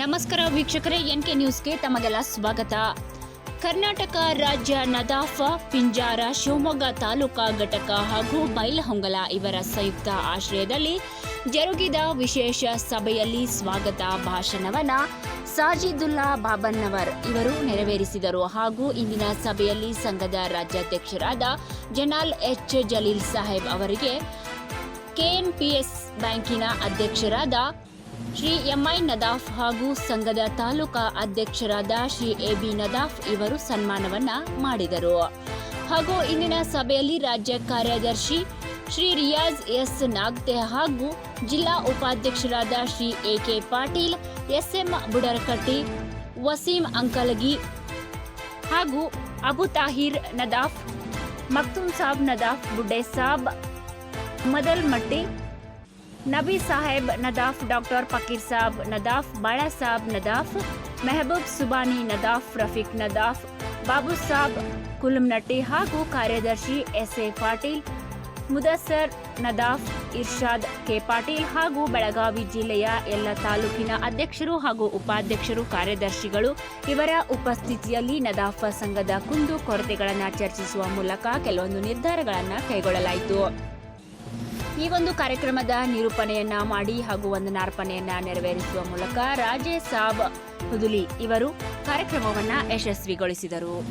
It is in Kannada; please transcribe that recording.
ನಮಸ್ಕಾರ ವೀಕ್ಷಕರೇ, ಎನ್ ಕೆ ನ್ಯೂಸ್ಗೆ ತಮಗೆಲ್ಲ ಸ್ವಾಗತ. ಕರ್ನಾಟಕ ರಾಜ್ಯ ನದಾಫ, ಪಿಂಜಾರ, ಶಿವಮೊಗ್ಗ ತಾಲೂಕಾ ಘಟಕ ಹಾಗೂ ಬೈಲಹೊಂಗಲ ಇವರ ಸಂಯುಕ್ತ ಆಶ್ರಯದಲ್ಲಿ ಜರುಗಿದ ವಿಶೇಷ ಸಭೆಯಲ್ಲಿ ಸ್ವಾಗತ ಭಾಷಣವನ್ನ ಸಾಜಿದುಲ್ಲಾ ಬಾಬನ್ನವರ್ ಇವರು ನೆರವೇರಿಸಿದರು. ಹಾಗೂ ಇಂದಿನ ಸಭೆಯಲ್ಲಿ ಸಂಘದ ರಾಜ್ಯಾಧ್ಯಕ್ಷರಾದ ಜನಾಲ್ ಎಚ್ ಜಲೀಲ್ ಸಾಹೇಬ್ ಅವರಿಗೆ ಕೆಎನ್ಪಿಎಸ್ ಬ್ಯಾಂಕಿನ ಅಧ್ಯಕ್ಷರಾದ ಶ್ರೀ ಎಂಐ ನದಾಫ್ ಹಾಗೂ ಸಂಘದ ತಾಲೂಕಾ ಅಧ್ಯಕ್ಷರಾದ ಶ್ರೀ ಎ ಬಿ ನದಾಫ್ ಇವರು ಸನ್ಮಾನವನ್ನ ಮಾಡಿದರು. ಹಾಗೂ ಇಂದಿನ ಸಭೆಯಲ್ಲಿ ರಾಜ್ಯ ಕಾರ್ಯದರ್ಶಿ ಶ್ರೀ ರಿಯಾಜ್ ಎಸ್. ನಾಗ್ದೆ ಹಾಗೂ ಜಿಲ್ಲಾ ಉಪಾಧ್ಯಕ್ಷರಾದ Shri A K Patil, SM Budarakatti, Waseem Ankalagi ಹಾಗೂ ಅಬು ತಾಹಿರ್ ನದಾಫ್, ಮಕ್ತುಮ್ ಸಾಬ್ ನದಾಫ್, ಬುಡ್ಡೆ ಸಾಬ್ ಮದಲ್ ಮಟ್ಟಿ ನಬಿ ಸಾಹೇಬ್, ನದಾಫ್ ಡಾಕ್ಟರ್ ಫಕೀರ್ ಸಾಬ್, ನದಾಫ್ ಬಾಳಾಸಾಬ್ ನದಾಫ್ ಮೆಹಬೂಬ್ ಸುಬಾನಿ, ನದಾಫ್ ರಫೀಕ್ ನದಾಫ್, ಬಾಬು ಸಾಬ್ ಕುಲುಮ್ನಟ್ಟಿ ಹಾಗೂ ಕಾರ್ಯದರ್ಶಿ S A Patil, Mudassar Nadaf Irshad K Patil ಹಾಗೂ ಬೆಳಗಾವಿ ಜಿಲ್ಲೆಯ ಎಲ್ಲ ತಾಲೂಕಿನ ಅಧ್ಯಕ್ಷರು ಹಾಗೂ ಉಪಾಧ್ಯಕ್ಷರು, ಕಾರ್ಯದರ್ಶಿಗಳು ಇವರ ಉಪಸ್ಥಿತಿಯಲ್ಲಿ ನದಾಫ ಸಂಘದ ಕುಂದು ಕೊರತೆಗಳನ್ನು ಚರ್ಚಿಸುವ ಮೂಲಕ ಕೆಲವೊಂದು ನಿರ್ಧಾರಗಳನ್ನು ಕೈಗೊಳ್ಳಲಾಯಿತು. ಈ ಒಂದು ಕಾರ್ಯಕ್ರಮದ ನಿರೂಪಣೆಯನ್ನ ಮಾಡಿ ಹಾಗೂ ವಂದನಾರ್ಪಣೆಯನ್ನ ನೆರವೇರಿಸುವ ಮೂಲಕ ರಾಜೇ ಸಾಬ್ ಹುದುಲಿ ಇವರು ಕಾರ್ಯಕ್ರಮವನ್ನ ಯಶಸ್ವಿಗೊಳಿಸಿದರು.